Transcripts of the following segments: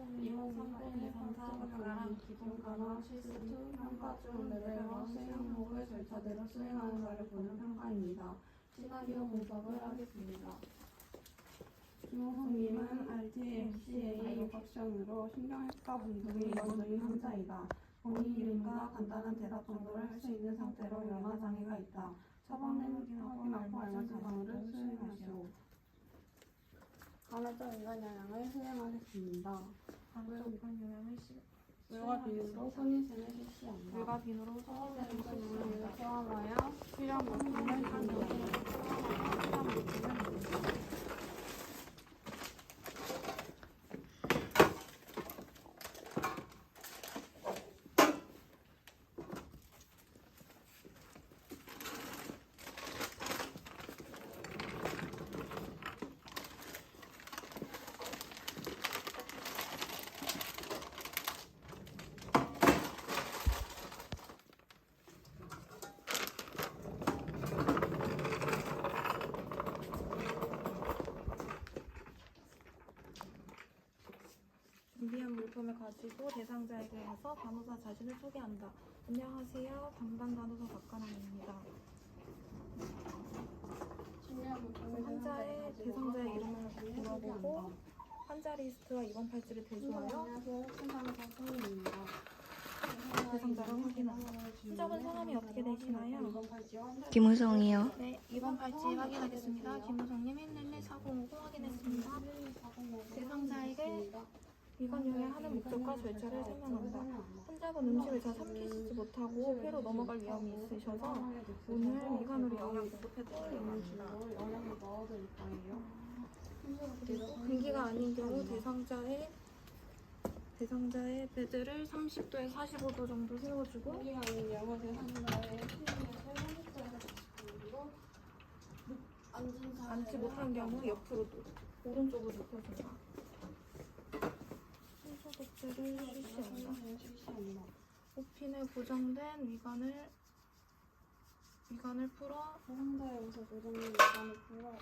2030 대상자 박람회 기본 단어 실습 평가 중 레벨과 수행 항목을 절차대로 수행하는 자를 보는 평가입니다. 시나리오 분석을 하겠습니다. 김호성님은 RTMCA 독학시험으로 신경외과 분석이 중인 환자이다. 본인 이름과 간단한 대답 정도를 할 수 있는 상태로 영아 장애가 있다. 처방된 확인하고 알맞은 자방을 수행하시오. 간헐적 인간 영양을 수행하겠습니다. 시 물과 비누로? 손위생을 실시한다. 물과 비누로? 인간 영양을 실시한다. 포함하여 필요한 물품을 준비한다. 준비한 물품을 가지고 대상자에게 가서 간호사 자신을 소개한다. 안녕하세요. 담당 간호사 박가남입니다. 환자의 대상자의 이름을 물어보고 환자 리스트와 입원 팔찌를 대조하여. 대상자를 확인한다. 친정은 성함이 어떻게 되시나요? 김우성이요. 네, 입원 팔찌 확인하겠습니다. 김우성님 1114050 확인했습니다. 대상자에게 이건 요행 하는 목적과 절차를 설명한다. 환자분 음식을 잘 삼키시지 못하고 폐로 넘어갈 위험이 있으셔서 오늘 미간으로 영양 거예요. 그리고 공기가 아닌 경우 대상자의 대상자의 베드를 30도에 45도 정도 세워주고 여기가 아닌 영어 대상자의 수행에서 30도에서 90도로 앉은 상태로 앉지 못한 경우 옆으로 오른쪽으로 눕혀준다. 오핀에 고정된 위관을 위관을 풀어. 상자에 우선 고정된 일관을 풀어.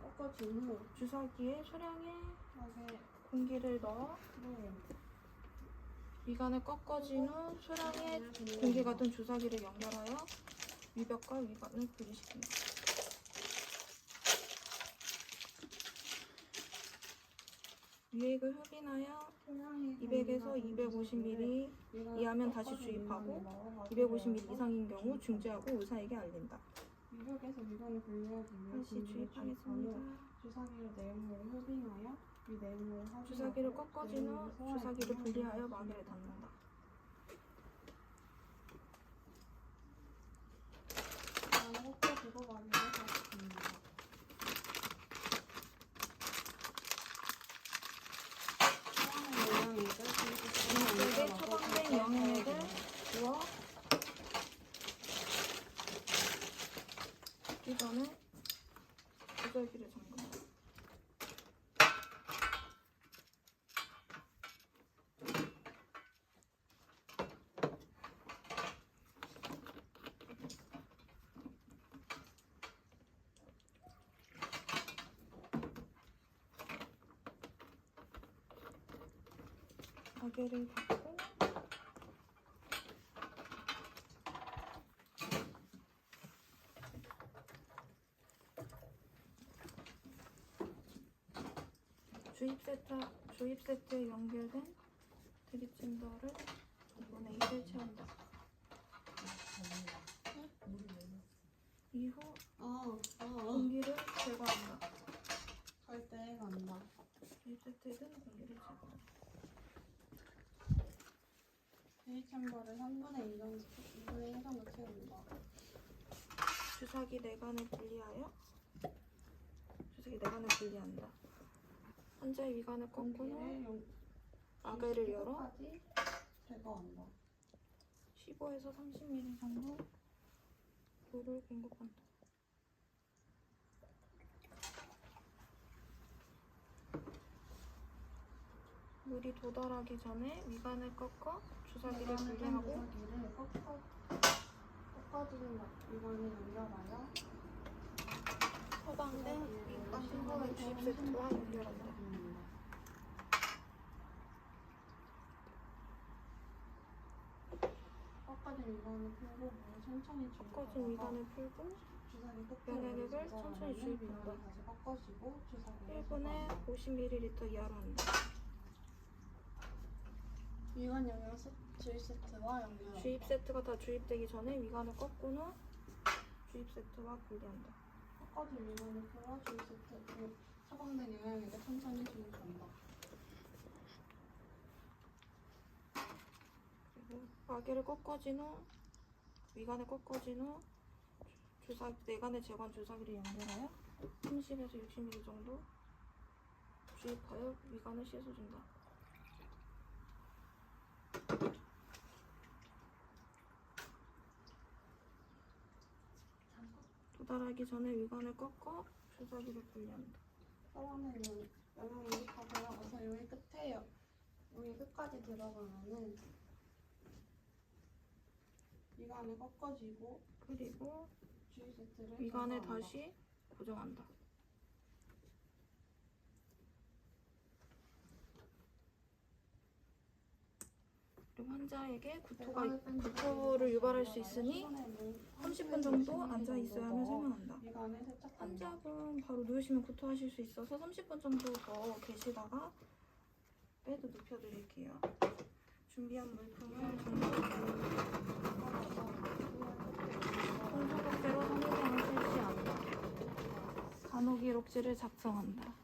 꺾어준 후 주사기에 소량의 하게 공기를 넣어. 풀어요. 위관을 꺾어진 후 소량의 공기가 든 주사기를 연결하여 위벽과 위관을 분리시킨다. 유액을 흡인하여 200에서 250ml 이하면 다시 주입하고 250ml 이상인 경우 중지하고 의사에게 알린다. 위력에서 위관을 분리해주면 다시 주입하겠습니다. 주사기를 내용물에 흡인하여 이 내용물을 주사기를 꺾어진 후 내용물을 주사기를 분리하여 마개를 닫는다. 다음에 호흡 주고받기를 하겠습니다. 처방된 영양액을 이쪽에 처방된 영양액을 부어 이 전에 조절기를 잠근다. 가게를 주입 세트 주입 세트에 연결된 드립 챔버를 2분의 1을 채운다. 이후 어, 어, 공기를 제거한다. 갈때 간다. 주입 세트에 든 공기를 제거한다. 베이 챔버를 3분의 2 정도, 2분의 1 정도 채운다. 주사기 내관을 분리하여 주사기 내관을 분리한다. 환자의 위관을 용- 아가를 열어 제거한다. 15에서 30ml 정도 물을 공급한다. 물이 도달하기 전에 위관을 꺾어 주사기를 분리하고 꺾어, 꺾어주는 이관을 연결하여 처방대 민간 신고는 20세트와 연결한다. 거는 꺾어진 미간을 풀고 면역력을 천천히 주입한다. 1분에 50ml 이하로 한다. 미간 영양 세- 주입 세트와 연결. 주입 세트가 다 주입되기 전에 미간을 꺾은 후 주입 세트와 분리한다. 위관을 풀어 주입 세트 처방된 영양액을 천천히 주입한다. 그리고 마개를 꺾어진 후 위관을 꺾어진 후 주사 내관의 재관 주사기를 연결하여 30에서 60ml 정도 주입하여 위관을 씻어준다. 도달하기 전에 위관을 꺾어 주사기를 분리한다. 처방된 영- 영양액이 다 들어가서 여기 끝에 여- 여기 끝까지 들어가면은 위관을 꺾어지고 그리고 주입 세트를 위관을. 다시 고정한다. 그리고 환자에게 구토가 구토를 유발할 수 있으니 30분 정도 앉아 있어야 하며 설명한다. 환자분 바로 누우시면 구토하실 수 있어서 30분 정도 더 계시다가 빼도 눕혀드릴게요. 준비한 물품을 통조각대로 상대방을 실시한다. 간호기록지를 작성한다.